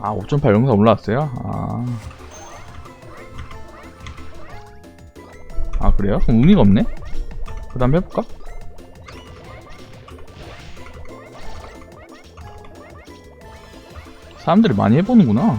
아, 5.8 영상 올라왔어요? 아. 아, 그래요? 그럼 의미가 없네? 그 다음 해볼까? 사람들이 많이 해보는구나.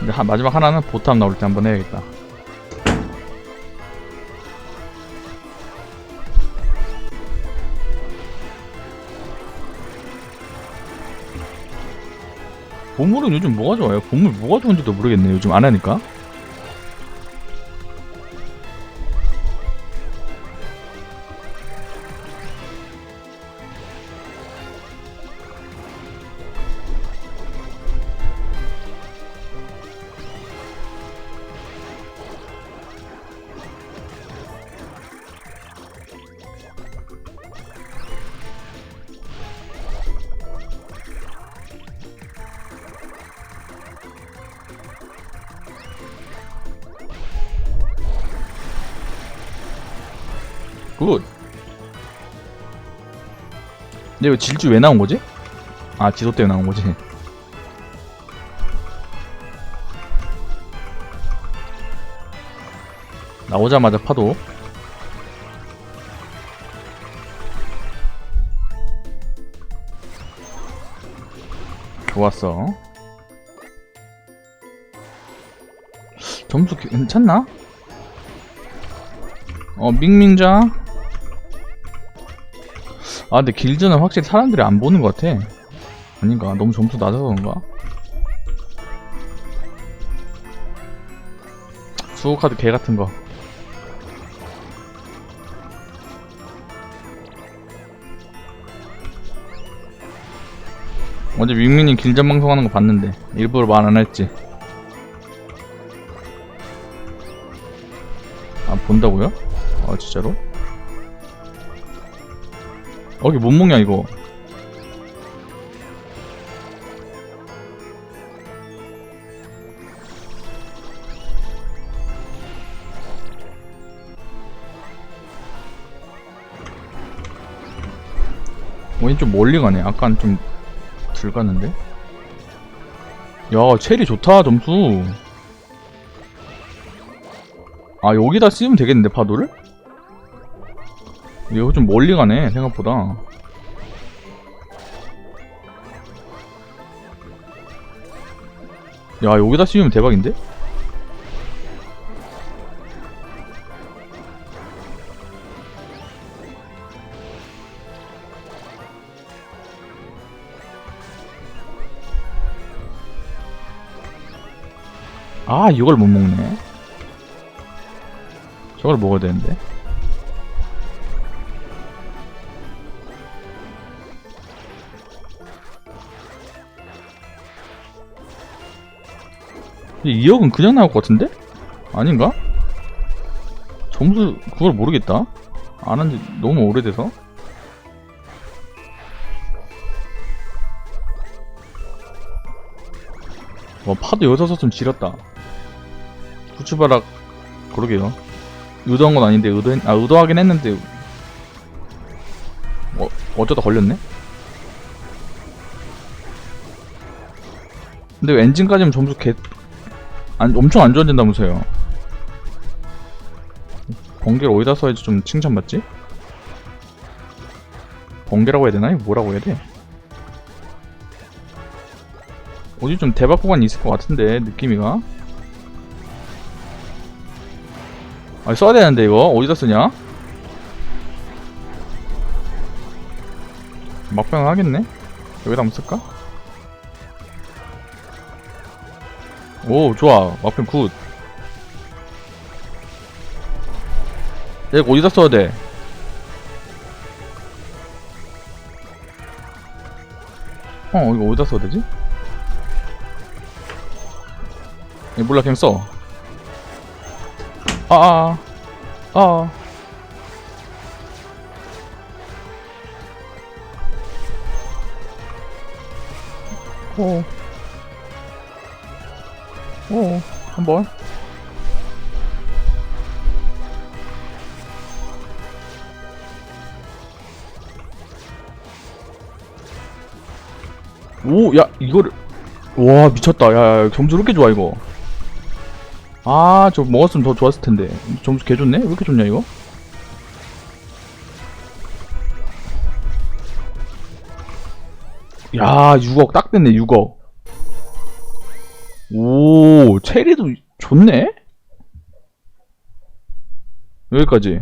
근데 한- 마지막 하나는 보탐 나올 때 한번 해야겠다. 보물은 요즘 뭐가 좋아요? 보물 뭐가 좋은지도 모르겠네. 요즘 안 하니까. 굿. 근데 이거 질주 왜 나온 거지? 아, 지도 때문에 나온 거지. 나오자마자 파도. 좋았어. 점수 괜찮나? 어, 밍밍자. 아, 근데 길드는 확실히 사람들이 안 보는 것 같아. 아닌가? 너무 점수 낮아서 그런가? 수호카드 개 같은 거. 어제 밍밍님 길전 방송하는 거 봤는데 일부러 말안 했지. 아 본다고요? 아 진짜로? 어, 이게 뭔 먹냐 이거? 왠좀 멀리 가네. 아까는 좀덜 갔는데? 야 체리 좋다 점수. 아 여기다 쓰면 되겠는데 파도를? 이거 좀 멀리 가네 생각보다. 야 여기다 씌우면 대박인데? 아 이걸 못 먹네. 저걸 먹어야 되는데 이 2억은 그냥 나올 것 같은데? 아닌가? 점수 그걸 모르겠다. 안 한 지 너무 오래돼서. 와 파도 여기서 썼으면 지렸다. 부추바락 그러게요. 의도한 건 아닌데 의도 아 의도하긴 했는데. 어, 어쩌다 걸렸네? 근데 왜 엔진까지면 점수 개 안, 엄청 안 좋아진다면서요 번개를 어디다 써야지 좀 칭찬받지? 번개라고 해야 되나? 이거 뭐라고 해야 돼? 어디 좀 대박 구간이 있을 것 같은데 느낌이가 아 써야 되는데 이거 어디다 쓰냐? 막병 하겠네? 여기다 한번 쓸까? 오 좋아 막편 굿. 얘가 어디다 써야 돼? 어 이거 어디다 써야 되지? 몰라 그냥 써 아아 아. 어. 오. 오, 한 번. 오, 야, 이거를. 와, 미쳤다. 야, 야, 점수 왜 이렇게 좋아, 이거. 아, 저 먹었으면 더 좋았을 텐데. 점수 개 좋네? 왜 이렇게 좋냐, 이거? 야, 6억 딱 됐네, 6억. 오, 체리도 좋네? 여기까지.